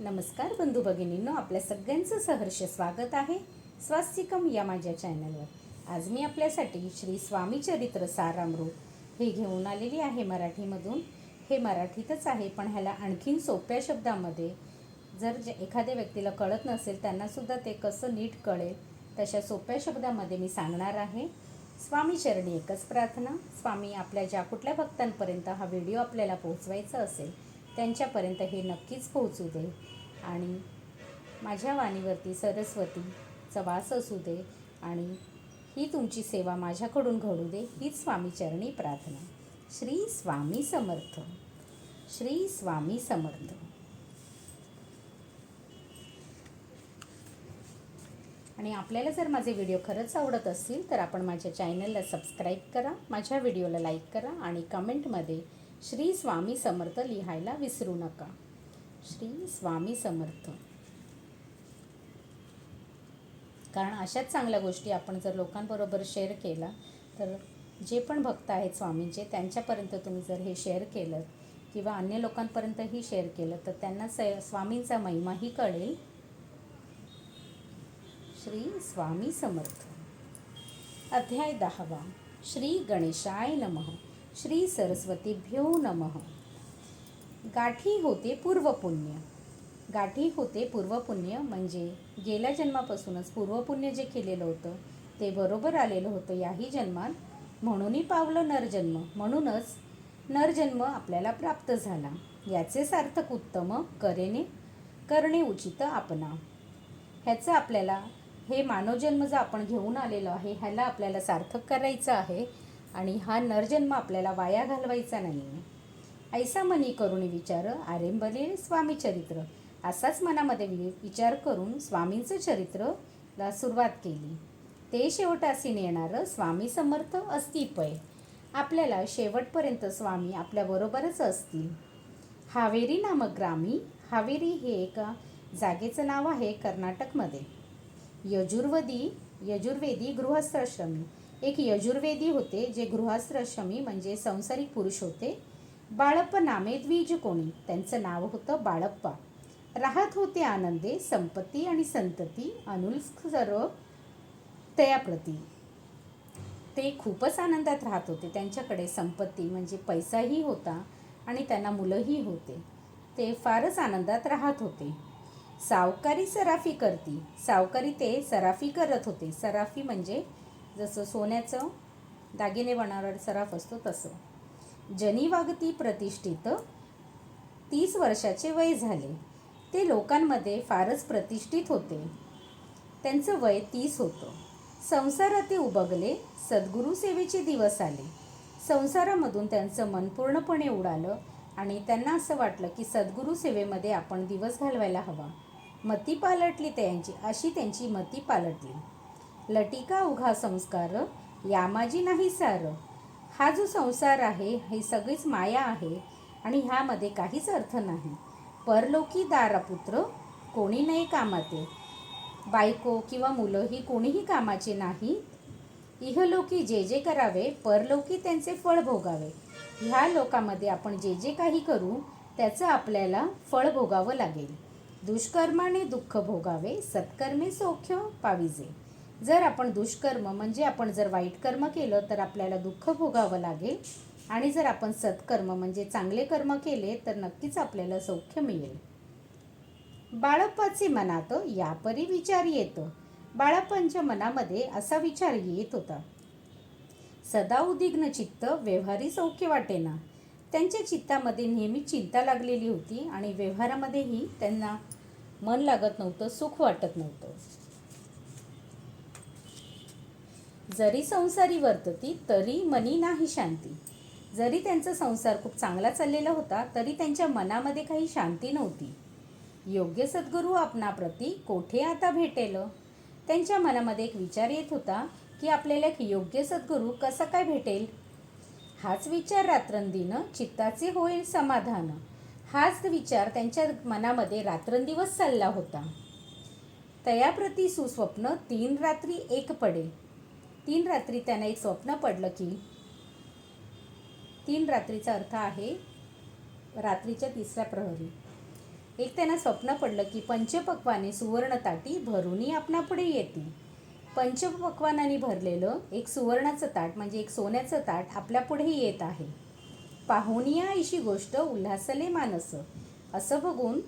नमस्कार बंधू भगिनींनो आपल्या सगळ्यांचं सहर्ष स्वागत आहे स्वास्तिकम या माझ्या चॅनलवर. आज मी आपल्यासाठी श्री स्वामी चरित्र सारामृत हे घेऊन आलेली आहे मराठीमधून. हे मराठीतच आहे पण ह्याला आणखीन सोप्या शब्दामध्ये जर जे एखाद्या व्यक्तीला कळत नसेल त्यांनासुद्धा ते कसं नीट कळेल तशा सोप्या शब्दामध्ये मी सांगणार आहे. स्वामी चरणी एकच प्रार्थना. स्वामी आपल्या ज्या कुठल्या भक्तांपर्यंत हा व्हिडिओ आपल्याला पोहोचवायचा असेल त्यांच्यापर्यंत हे नक्कीच पोहोचू दे. आणि माझ्या वाणीवरती सरस्वतीचा वास असू दे आणि ही तुमची सेवा माझ्याकडून घडू दे हीच स्वामी चरणी प्रार्थना. श्री स्वामी समर्थ. श्री स्वामी समर्थ. आणि आपल्याला जर माझे व्हिडिओ खरंच आवडत असतील तर आपण माझ्या चॅनलला सबस्क्राईब करा माझ्या व्हिडिओला लाईक करा आणि कमेंटमध्ये श्री स्वामी समर्थ लिहायला विसरू नका. श्री स्वामी समर्थ. कारण अशाच चांगल्या गोष्टी आपण जर लोकांबरोबर शेअर केला तर जे पण भक्त आहेत स्वामींचे त्यांच्यापर्यंत तुम्ही जर हे शेअर केलं किंवा अन्य लोकांपर्यंतही शेअर केलं तर त्यांना स स्वामींचा महिमाही कळेल. श्री स्वामी समर्थ. अध्याय दहावा. श्री गणेशाय नमः. श्री सरस्वतीभ्यो नमः. गाठी होते पूर्वपुण्य. गाठी होते पूर्वपुण्य म्हणजे गेल्या जन्मापासूनच पूर्वपुण्य जे केलेलं होतं ते बरोबर आलेलं होतं याही जन्मात. म्हणूनही पावलं नरजन्म. म्हणूनच नरजन्म आपल्याला प्राप्त झाला. याचे सार्थक उत्तम करेने करणे उचित आपणा. ह्याचं आपल्याला हे मानवजन्म जो आपण घेऊन आलेलो आहे ह्याला आपल्याला सार्थक करायचं आहे आणि हा नरजन्म आपल्याला वाया घालवायचा नाही. ऐसा मनी करून विचार आरेंबले स्वामी चरित्र. असाच मनामध्ये वि विचार करून स्वामींचं चरित्रला सुरुवात केली. ते शेवटासीन येणारं स्वामी समर्थ अस्तिपय आपल्याला शेवटपर्यंत स्वामी आपल्याबरोबरच असतील. हावेरी नामक ग्रामी हावेरी हे एका जागेचं नाव आहे कर्नाटकमध्ये. यजुर्वेदी यजुर्वेदी गृहस्थाश्रमी. एक यजुर्वेदी होते जे गृहास्त्रशमी म्हणजे संसारिक पुरुष होते. बाळप्पा नामे द्विज कोणी? त्यांचं नाव होतं बाळप्पा. राहत होते आनंदे संपत्ती आणि संतती अनुल सर्व तयाप्रती. ते खूपच आनंदात राहत होते. त्यांच्याकडे संपत्ती म्हणजे पैसाही होता आणि त्यांना मुलंही होते. ते फारच आनंदात राहत होते. सावकारी सराफी करती. सावकारी ते सराफी करत होते. सराफी म्हणजे जसं सोन्याचं दागिने बनवणारा सराफ असतो तसं. जनी वागती प्रतिष्ठित तीस वर्षाचे वय झाले. ते लोकांमध्ये फारच प्रतिष्ठित होते. त्यांचं वय तीस होतं. संसारात ते उबगले सद्गुरू सेवेचे दिवस आले. संसारामधून त्यांचं मन पूर्णपणे उडालं आणि त्यांना असं वाटलं की सद्गुरू सेवेमध्ये आपण दिवस घालवायला हवा. मती पालटली त्यांची अशी त्यांची मती पालटली. लटिका उघा संस्कार यामाजी नाही सार. हा जो संसार आहे हे सगळीच माया आहे आणि ह्यामध्ये काहीच अर्थ नाही. परलोकी दारापुत्र कोणी नाही कामाते बायको किंवा मुलं ही कोणीही कामाचे नाही. इहलोकी जे जे करावे परलोकी त्यांचे फळ भोगावे. ह्या लोकामध्ये आपण जे जे काही करू त्याचं आपल्याला फळ भोगावं लागेल. दुष्कर्माने दुःख भोगावे सत्कर्मे सौख्य पाविजे. जर आपण दुष्कर्म म्हणजे आपण जर वाईट कर्म केलं तर आपल्याला दुःख भोगावं लागेल. आणि जर आपण सत्कर्म म्हणजे चांगले कर्म केले तर नक्कीच आपल्याला सौख्य मिळेल. बाळप्पाचे मनात यापरी विचार येतो. बाळप्पांच्या मनामध्ये असा विचार येत होता. सदा उद्विग्न चित्त व्यवहारी सौख्य वाटेना. त्यांच्या चित्तामध्ये नेहमी चिंता लागलेली होती आणि व्यवहारामध्येही त्यांना मन लागत नव्हतं सुख वाटत नव्हतं. जरी संसारी वर्तती तरी मनी नाही शांती. जरी त्यांचा संसार खूप चांगला चाललेला होता तरी त्यांच्या मनामध्ये काही शांती नव्हती. योग्य सद्गुरू आपणाप्रती कोठे आता भेटेल? त्यांच्या मनामध्ये एक विचार येत होता की आपल्याला एक योग्य सद्गुरू कसा काय भेटेल? हाच विचार रात्रंदिन चित्ताचे होईल समाधान. हाच विचार त्यांच्या मनामध्ये रात्रंदिवस चालला होता. तयाप्रती सुस्वप्न तीन रात्री एक पडे. तीन रात्री त्यांना एक स्वप्न पडलं की तीन रात्रीचा अर्थ आहे रात्रीच्या तिसऱ्या प्रहरी. एक त्यांना स्वप्न पडलं की पंचपक्वाने सुवर्णताटी भरूनही आपणापुढे येतील पंचपक्वानाने भरलेलं एक सुवर्णाचं ताट म्हणजे एक सोन्याचं ताट आपल्यापुढेही येत आहे. पाहुणी या अशी गोष्ट उल्हासले मानस. असं बघून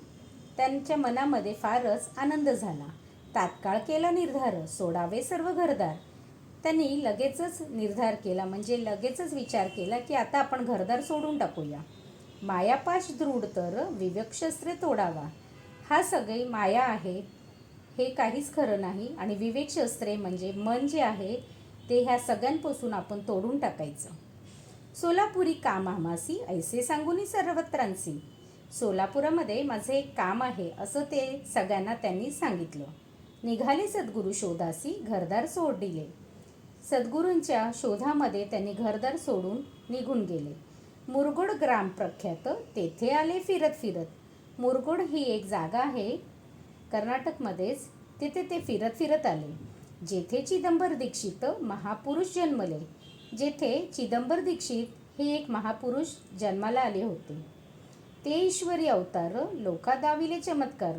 त्यांच्या मनामध्ये फारच आनंद झाला. तात्काळ केला निर्धार सोडावे सर्व घरदार. त्यांनी लगेचच निर्धार केला म्हणजे लगेचच विचार केला की आता आपण घरदार सोडून टाकूया. मायापाश दृढ तर विवेकशस्त्रे तोडावा. हा सगळी माया आहे हे काहीच खरं नाही. आणि विवेकशस्त्रे म्हणजे मन जे आहे ते ह्या सगळ्यांपासून आपण तोडून टाकायचं. सोलापुरी काम आमासी ऐसे सांगूनी सर्वत्रांसी. सोलापुरामध्ये माझे एक काम आहे असं ते सगळ्यांना त्यांनी सांगितलं. निघाले सद्गुरू शोधासी घरदार सोड दिले सद्गुरूंच्या शोधामध्ये त्यांनी घरदार सोडून निघून गेले. मुरगुड ग्राम प्रख्यात तेथे आले फिरत फिरत. मुरगुड ही एक जागा आहे कर्नाटकमध्येच तिथे ते फिरत फिरत आले. जेथे चिदंबर दीक्षित महापुरुष जन्मले जेथे चिदंबर दीक्षित हे एक महापुरुष जन्माला आले होते. ते ईश्वरी अवतार लोका दाविले चमत्कार.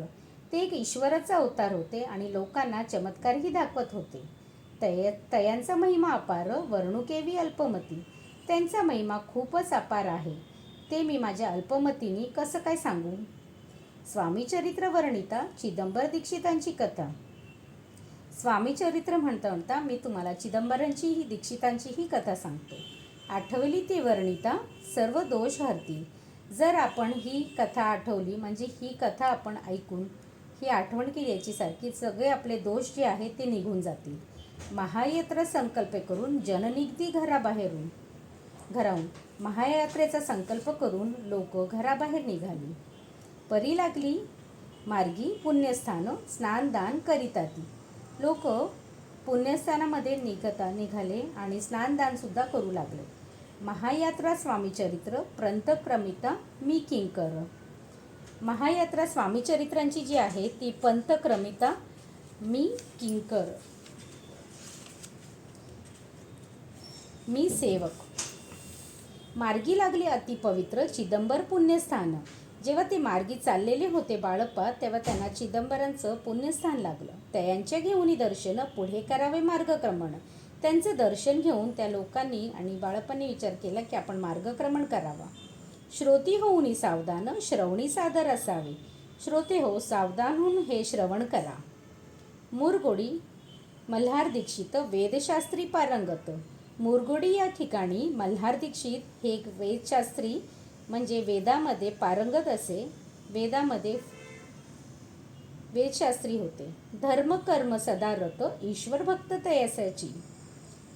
ते एक ईश्वराचा अवतार होते आणि लोकांना चमत्कारही दाखवत होते. तय तयांचा महिमा अपार वर्णुकेवी अल्पमती. त्यांचा महिमा खूपच अपार आहे. ते मी माझ्या अल्पमतीने कसं काय सांगू? स्वामी चरित्र वर्णिता चिदंबर दीक्षितांची कथा. स्वामी चरित्र म्हणता म्हणता मी तुम्हाला चिदंबरांची ही दीक्षितांची ही कथा सांगतो. आठवली ती वर्णिता सर्व दोष हरतील जर आपण ही कथा आठवली म्हणजे ही कथा आपण ऐकून ही आठवण केली याची सारखी सगळे आपले दोष जे आहेत ते निघून जातील. महायात्रा संकल्प करून जननिगदी घराबाहेरून घराहून महायात्रेचा संकल्प करून लोक घराबाहेर निघाली. परी लागली मार्गी पुण्यस्थान स्नानदान करीता ती लोक पुण्यस्थानामध्ये निघता निघाले आणि स्नानदानसुद्धा करू लागले. महायात्रा स्वामी चरित्र पंतक्रमिता मी किंकर. महायात्रा स्वामी चरित्रांची जी आहे ती पंतक्रमिता मी किंकर. मी सेवक. मार्गी लागले अतिपवित्र चिदंबर पुण्यस्थान. जेव्हा ते मार्गी चाललेले होते बाळप्पा तेव्हा त्यांना चिदंबरांचं पुण्यस्थान लागलं. त्यांच्या घेऊन दर्शन पुढे करावे मार्गक्रमण. त्यांचं दर्शन घेऊन त्या लोकांनी आणि बाळप्पांनी विचार केला की आपण मार्गक्रमण करावा. श्रोती होऊनी सावधान श्रवणी सादर असावे. श्रोते हो सावधान होऊन हे श्रवण करा. मुरगोडी मल्हार दीक्षित वेदशास्त्री पारंगत. मुरगुडी या ठिकाणी मल्हार दीक्षित हे एक वेदशास्त्री म्हणजे वेदामध्ये पारंगत असे वेदामध्ये वेदशास्त्री होते. धर्मकर्म सदा रत ईश्वर भक्त तयासाची.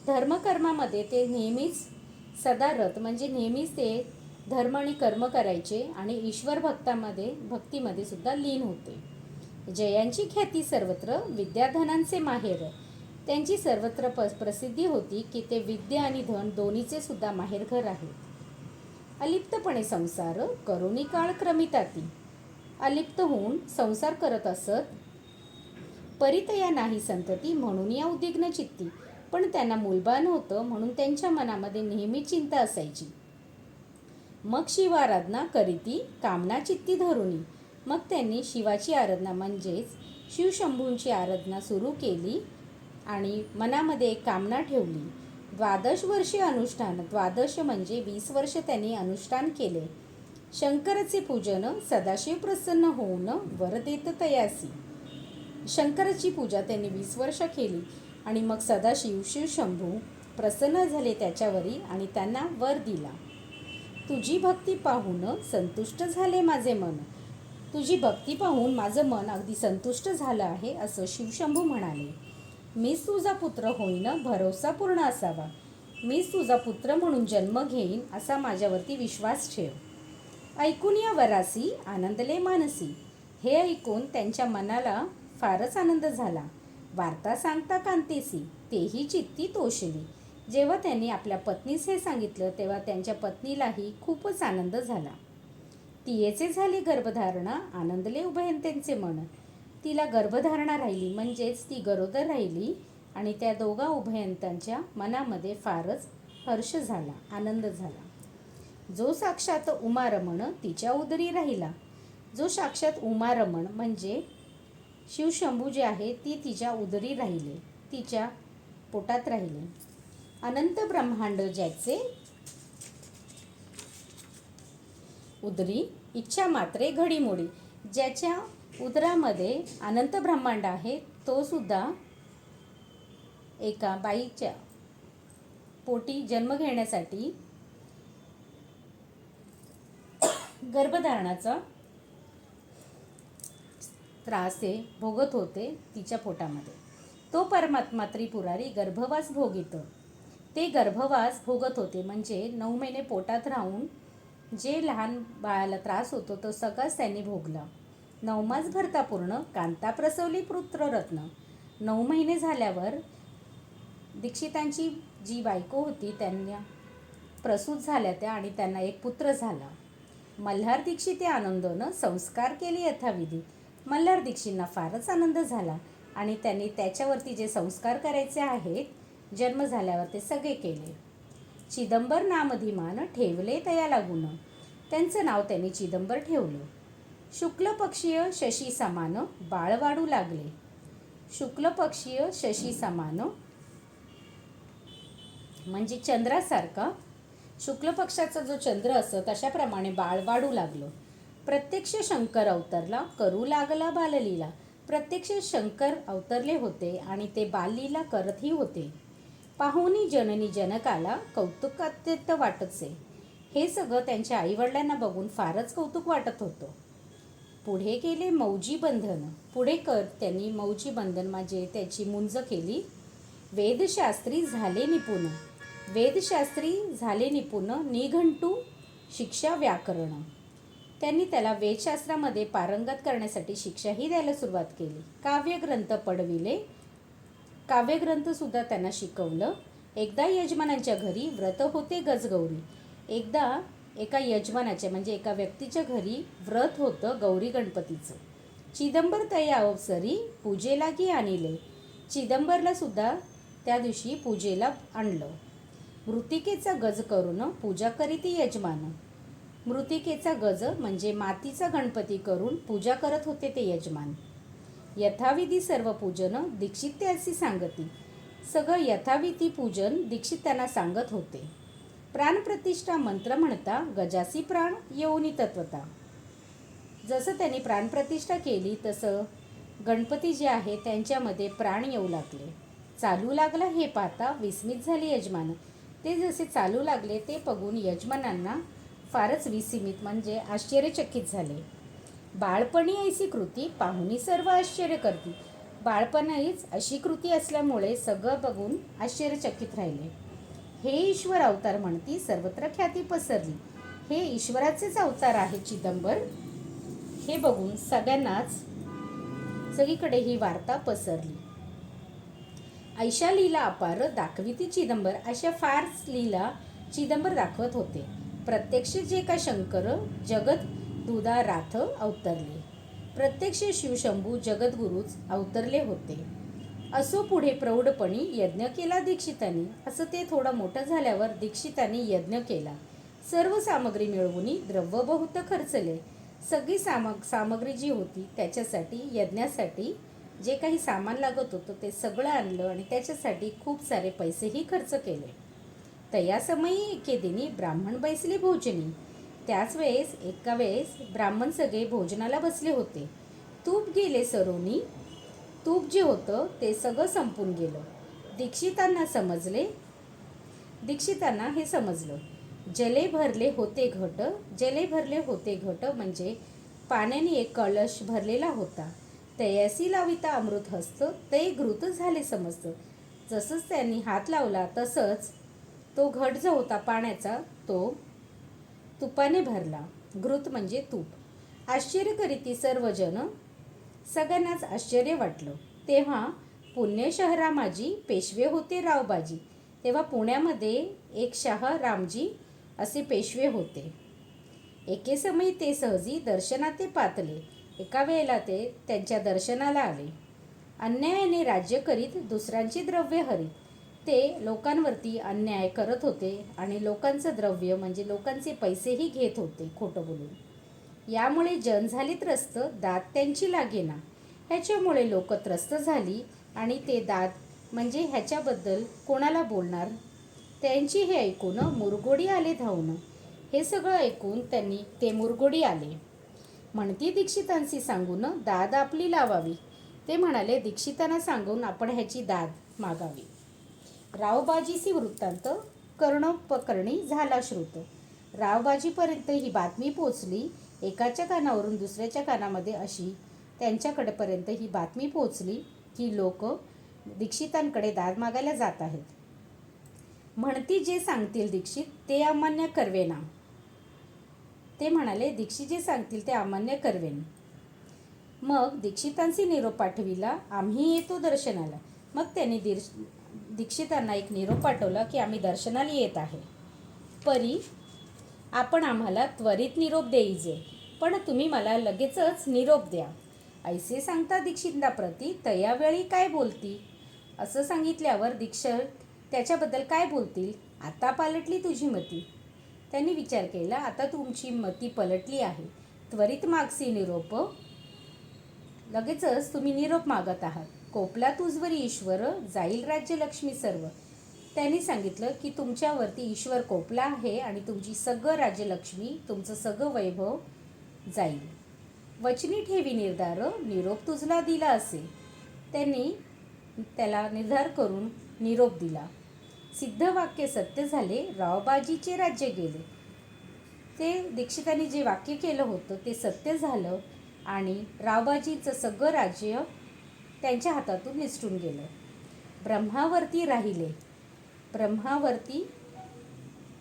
धर्मकर्मामध्ये ते नेहमीच सदा रत म्हणजे नेहमीच ते धर्म आणि कर्म करायचे आणि ईश्वर भक्तामध्ये भक्तीमध्ये सुद्धा लीन होते. जयांची ख्याती सर्वत्र विद्याधनांचे माहेर त्यांची सर्वत्र प प्रसिद्धी होती की ते विद्या आणि धन दोन्हीचे सुद्धा माहेरघर आहेत. अलिप्तपणे संसार करुणी काळ क्रमिताती अलिप्त होऊन संसार करत असत. परितया नाही संतती म्हणून या उद्विग्न चित्ती. पण त्यांना मुलबा नव्हतं म्हणून त्यांच्या मनामध्ये नेहमी चिंता असायची. मग शिवाराधना करीती कामना चित्ती धरुणी मग त्यांनी शिवाची आराधना म्हणजेच शिवशंभूंची आराधना सुरू केली. आणि मनामध्ये एक कामना ठेवली. द्वादश वर्षे अनुष्ठान द्वादश म्हणजे वीस वर्ष त्यांनी अनुष्ठान केले. शंकराचे पूजन सदाशिव प्रसन्न होऊन वर देत तयासी. शंकराची पूजा त्यांनी वीस वर्ष केली आणि मग सदाशिव शिवशंभू प्रसन्न झाले त्याच्यावरी आणि त्यांना वर दिला. तुझी भक्ती पाहून संतुष्ट झाले माझे मन. तुझी भक्ती पाहून माझं मन अगदी संतुष्ट झालं आहे असं शिवशंभू म्हणाले. मीच तुझा पुत्र होईन भरोसा पूर्ण असावा. मीच तुझा पुत्र म्हणून जन्म घेईन असा माझ्यावरती विश्वास ठेव. ऐकून या वरासी आनंदले मानसी. हे ऐकून त्यांच्या मनाला फारच आनंद झाला. वार्ता सांगता कांतेसी तेही चित्ती तोषली जेव्हा त्यांनी आपल्या पत्नीस हे सांगितलं तेव्हा त्यांच्या पत्नीलाही खूपच आनंद झाला. तियेचे झाले गर्भधारणा आनंदले उभयंत्यांचे मन. तिला गर्भधारणा राहिली म्हणजेच ती गरोदर राहिली आणि त्या दोघा उभयंतांच्या मनामध्ये फारच हर्ष झाला आनंद झाला. जो साक्षात उमारमण तिच्या उदरी राहिला. जो साक्षात उमारमण म्हणजे शिवशंभू जे आहे ती तिच्या उदरी राहिले तिच्या पोटात राहिले. अनंत ब्रह्मांड ज्याचे उदरी इच्छा मात्रे घडीमोडी ज्याच्या उदरामध्ये अनंत ब्रह्मांड आहे तो सुद्धा एका बाईच्या पोटी जन्म घेण्यासाठी गर्भधारणाचा त्रास हे भोगत होते तिच्या पोटामध्ये. तो परमात्मा त्रिपुरारी गर्भवास भोगित. ते गर्भवास भोगत होते म्हणजे नऊ महिने पोटात राहून जे लहान बाळाला त्रास होतो तो सगळाच त्यांनी भोगला. नवमास भरता पूर्ण कांता प्रसवली पुत्ररत्न. नऊ महिने झाल्यावर दीक्षितांची जी बायको होती त्यांना प्रसूत झाल्या त्या आणि त्यांना एक पुत्र झाला. मल्हार दीक्षित या आनंदानं संस्कार केले यथाविधी. मल्हार दीक्षींना फारच आनंद झाला आणि त्यांनी त्याच्यावरती जे संस्कार करायचे आहेत जन्म झाल्यावर ते सगळे केले. चिदंबर नामधिमान ठेवले तया लागून त्यांचं नाव त्यांनी चिदंबर ठेवलं. शुक्लपक्षीय शशी समान बाळ वाढू लागले. शुक्लपक्षीय शशी समान म्हणजे चंद्रासारखा. शुक्ल पक्षाचा जो चंद्र असत तशाप्रमाणे बाळ वाढू लागलं. प्रत्यक्ष शंकर अवतरला करू लागला बाललीला. प्रत्यक्ष शंकर अवतरले होते आणि ते बाललीला करतही होते. पाहुनी जननी जनकाला कौतुक अत्यंत वाटतसे. हे सगळं त्यांच्या आईवडिलांना बघून फारच कौतुक वाटत होतं. पुढे गेले मौजी बंधन. पुढे कर त्यांनी मौजी बंधन म्हणजे त्याची मुंज केली. वेदशास्त्री झाले निपुण. वेदशास्त्री झाले निपुण निघंटू शिक्षा व्याकरण. त्यांनी त्याला वेदशास्त्रामध्ये पारंगत करण्यासाठी शिक्षाही द्यायला सुरुवात केली. काव्यग्रंथ पडविले. काव्यग्रंथसुद्धा त्यांना शिकवलं. एकदा यजमानांच्या घरी व्रत होते गजगौरी. एकदा एका यजमानाच्या म्हणजे एका व्यक्तीच्या घरी व्रत होतं गौरी गणपतीचं. चिदंबर तया अवसरी पूजेलागी आणले. चिदंबरला सुद्धा त्या दिवशी पूजेला आणलं. मृतिकेचा गज करून पूजा करीती यजमान. मृतिकेचा गज म्हणजे मातीचा गणपती करून पूजा करत होते ते यजमान. यथाविधी सर्व पूजन दीक्षित त्याची सांगती. सगळं यथाविधी पूजन दीक्षित त्यांना सांगत होते. प्राणप्रतिष्ठा मंत्र म्हणता गजासी प्राण येऊनी तत्वता. जसं त्यांनी प्राणप्रतिष्ठा केली तसं गणपती जे आहे त्यांच्यामध्ये प्राण येऊ लागले. चालू लागला हे पाहता विस्मित झाले यजमान. ते जसे चालू लागले ते बघून यजमानांना फारच विस्मित म्हणजे आश्चर्यचकित झाले. बाळपणी ऐसी कृती पाहुणी सर्व आश्चर्य करती. बाळपणीच अशी कृती असल्यामुळे सगळं बघून आश्चर्यचकित राहिले. हे ईश्वर अवतार म्हणती सर्वत्र ख्याती पसरली. हे ईश्वराचेच अवतार आहे चिदंबर. हे बघून सगळ्यांनाच सगळीकडे ही वार्ता पसरली. ऐशा लीला अपार दाखविती चिदंबर. अशा फारच लीला चिदंबर दाखवत होते. प्रत्यक्ष जे का शंकर जगत दुधा राथ अवतरले. प्रत्यक्ष शिवशंभू जगद्गुरूच अवतरले होते. असो पुढे प्रौढपणी यज्ञ केला दीक्षितांनी. असं ते थोडं मोठं झाल्यावर दीक्षितांनी यज्ञ केला. सर्व सामग्री मिळवून द्रव्य बहुत खर्चले. सगळी सामग सामग्री जी होती त्याच्यासाठी यज्ञासाठी जे काही सामान लागत होतं ते सगळं आणलं आणि त्याच्यासाठी खूप सारे पैसेही खर्च केले. तया समयी एके दिनी ब्राह्मण बैसले भोजनी. त्याच वेळेस एका वेळेस ब्राह्मण सगळे भोजनाला बसले होते. तूप गेले सरोनी तूप जे होतं ते सगळं संपून गेलं. दीक्षितांना समजले? दीक्षितांना हे समजलं. जले भरले होते घट जले भरले होते घट म्हणजे पाण्याने एक कळश भरलेला होता. तयासी लाविता अमृत हस्त ते घृत झाले समजतं जसंच त्यांनी हात लावला तसंच तो घट जो होता पाण्याचा तो तुपाने भरला. घृत म्हणजे तूप. आश्चर्य करीती सर्वजण सगळ्यांनाच आश्चर्य वाटलं. तेव्हा पुणे शहरा माझी पेशवे होते रावबाजी. तेव्हा पुण्यामध्ये एक शाह रामजी असे पेशवे होते. एके समयी ते सहजी दर्शनात ते पातले. एका वेळेला ते त्यांच्या दर्शनाला आले. अन्यायाने राज्य करीत दुसऱ्यांची द्रव्य हरीत. ते लोकांवरती अन्याय करत होते आणि लोकांचं द्रव्य म्हणजे लोकांचे पैसेही घेत होते खोटं बोलून. यामुळे जन झाली त्रस्त दात त्यांची लागेना. ह्याच्यामुळे लोक त्रस्त झाली आणि ते दात म्हणजे ह्याच्याबद्दल कोणाला बोलणार? त्यांची हे ऐकून मुरगोडी आले धावून. हे सगळं ऐकून त्यांनी ते मुरगोडी आले. म्हणती दीक्षितांशी सांगून दाद आपली लावावी. ते म्हणाले दीक्षितांना सांगून आपण ह्याची दाद मागावी. रावबाजीसी वृत्तांत कर्णोपकर्णी झाला श्रुत. रावबाजीपर्यंत ही बातमी पोचली. एकाच्या कानावरून दुसऱ्याच्या कानामध्ये अशी त्यांच्याकडेपर्यंत ही बातमी पोहोचली की लोक दीक्षितांकडे दाद मागायला जात आहेत. म्हणती जे सांगतील दीक्षित ते अमान्य करवेना. ते म्हणाले दीक्षित जे सांगतील ते अमान्य करवेन. मग दीक्षितांशी निरोप पाठविला आम्ही येतो दर्शनाला. मग त्यांनी दीर्श दीक्षितांना एक निरोप पाठवला की आम्ही दर्शनाला येत आहे. परी आपण आम्हाला त्वरित निरोप देईजे. पण तुम्ही मला लगेचच निरोप द्या. ऐसे सांगता दीक्षिताप्रती तयावेळी काय बोलती? असं सांगितल्यावर दीक्षित त्याच्याबद्दल काय बोलतील? आता पालटली तुझी मती. त्यांनी विचार केला आता तुमची मती पलटली आहे. त्वरित मागसी निरोप. लगेचच तुम्ही निरोप मागत आहात. कोपला तुझवरी ईश्वर जाईल राज्य लक्ष्मी सर्व. त्यांनी सांगितलं की तुमच्यावरती ईश्वर कोपला आहे आणि तुमची सगळं राज्यलक्ष्मी तुमचं सगळं वैभव जाईल. वचनी ठेवी निर्धार निरोप तुझला दिला असे त्यांनी त्याला निर्धार करून निरोप दिला. सिद्ध वाक्य सत्य झाले रावबाजीचे राज्य गेले. ते दीक्षितांनी जे वाक्य केलं होतं ते सत्य झालं आणि रावबाजीचं सगळं राज्य त्यांच्या हातातून निसटून गेलं. ब्रह्मावरती राहिले. ब्रह्मावरती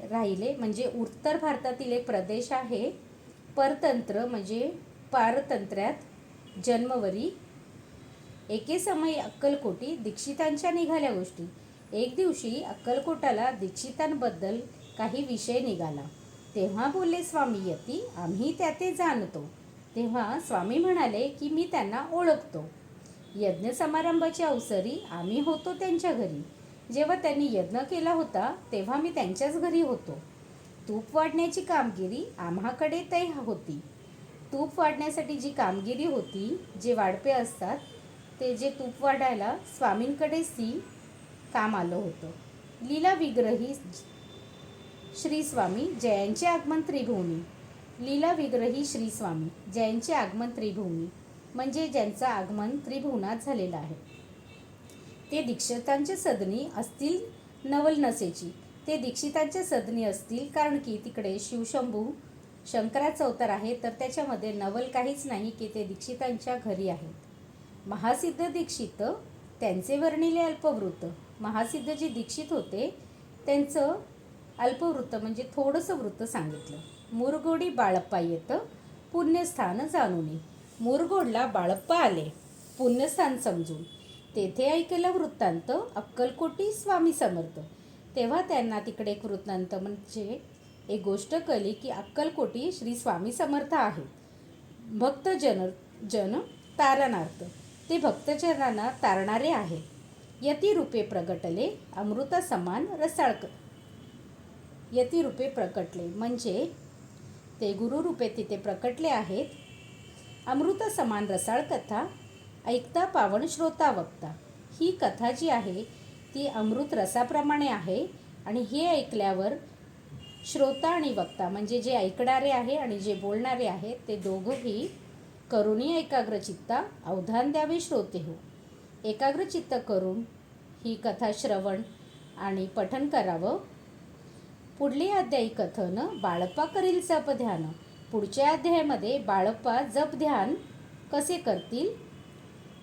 राहिले म्हणजे उत्तर भारतातील एक प्रदेश आहे. परतंत्र म्हणजे पारतंत्र्यात जन्मवरी. एकेसमयी अक्कलकोटी दीक्षितांच्या निघाल्या गोष्टी. एक दिवशी अक्कलकोटाला दीक्षितांबद्दल काही विषय निघाला. तेव्हा बोलले स्वामी यती आम्ही त्या ते जाणतो. तेव्हा स्वामी म्हणाले की मी त्यांना ओळखतो. यज्ञ समारंभाच्या अवसरी आम्ही होतो त्यांच्या घरी. जेव्हा त्यांनी यज्ञ केला होता तेव्हा मी त्यांच्याच घरी होतो. तूप वाढण्याची कामगिरी आम्हाकडे तय होती. तूप वाढण्यासाठी जी कामगिरी होती जे वाढपे असतात ते जे तूप वाढायला स्वामींकडे सी काम आलं होतं. लीला विग्रही श्री स्वामी जयांचे आगमन त्रिभुवनी. लीला विग्रही श्री स्वामी जयांचे आगमन त्रिभुवनी. म्हणजे ज्यांचं आगमन त्रिभुवनात झालेलं आहे. ते दीक्षितांचे सदनी असतील नवल नसेची. ते दीक्षितांच्या सदनी असतील कारण की तिकडे शिवशंभू शंकराचा अवतार आहे तर त्याच्यामध्ये नवल काहीच नाही की ते दीक्षितांच्या घरी आहेत. महासिद्ध दीक्षित त्यांचे वर्णिले अल्पवृत्त. महासिद्ध जे दीक्षित होते त्यांचं अल्पवृत्त म्हणजे थोडंसं वृत्त सांगितलं. मुरगोडी बाळप्पा येतं पुण्यस्थान जाणून मुरगोडला बाळप्पा आले पुण्यस्थान समजून. तेथे ऐकलं वृत्तांत अक्कलकोटी स्वामी समर्थ. तेव्हा त्यांना तिकडे एक वृत्तांत म्हणजे एक गोष्ट कळली की अक्कलकोटी श्री स्वामी समर्थ आहेत. भक्तजन जन तारणार्थ. ते भक्तजनांना तारणारे आहे यतिरूपे प्रगटले अमृता समान रसाळ यतिरूपे प्रकटले म्हणजे ते गुरुरूपे तिथे प्रकटले आहेत. अमृत समान रसाळ कथा ऐकता पावन श्रोता वक्ता. ही कथा जी आहे ती अमृत रसाप्रमाणे आहे आणि हे ऐकल्यावर श्रोता आणि वक्ता म्हणजे जे ऐकणारे आहे आणि जे बोलणारे आहेत ते दोघंही करुणी एकाग्रचित्ता अवधान द्यावे श्रोते हो. एकाग्रचित्त करून ही कथा श्रवण आणि पठन करावं. पुढले अध्यायी कथन बाळप्पा करील जप ध्यान. पुढच्या अध्यायामध्ये बाळप्पा जप ध्यान कसे करतील?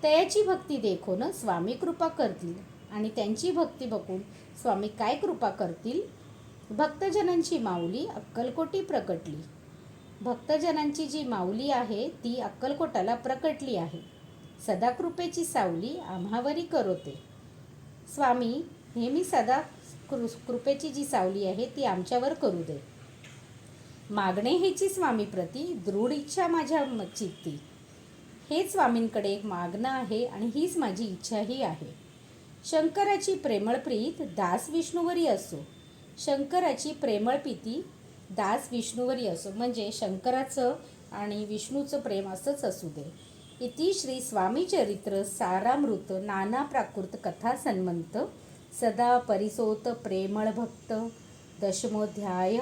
तयाची भक्ती देखून स्वामी कृपा करतील. आणि त्यांची भक्ती बघून स्वामी काय कृपा करतील? भक्तजनांची माऊली अक्कलकोटी प्रकटली. भक्तजनांची जी माऊली आहे ती अक्कलकोटाला प्रकटली आहे. सदाकृपेची सावली आम्हावरी करोते. स्वामी नेहमी सदा कृ कृपेची जी सावली आहे ती आमच्यावर करू दे. मागणे हेची स्वामीप्रती दृढ इच्छा माझ्या म- चित्ती. हेच स्वामींकडे एक मागणं आहे आणि हीच माझी इच्छाही आहे. शंकराची प्रेमळ प्रीत दास विष्णूवरी असो. शंकराची प्रेमळ प्रीती दास विष्णूवरी असो. म्हणजे शंकराचं आणि विष्णूचं प्रेम असंच असू दे. इति श्री स्वामी चरित्र सारामृत नाना प्राकृत कथा सन्मंत सदा परिसोत प्रेमळ भक्त दशमोध्याय.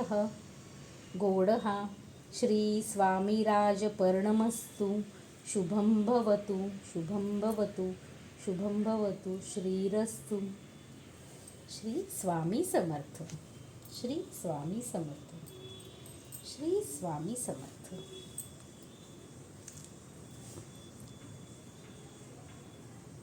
गोडहा. श्री स्वामीराज पर्णमस्तु शुभं भवतु शुभं भवतु शुभं भवतु श्रीरस्तु। श्री स्वामी समर्थ। श्री स्वामी समर्थ। श्री स्वामी समर्थ।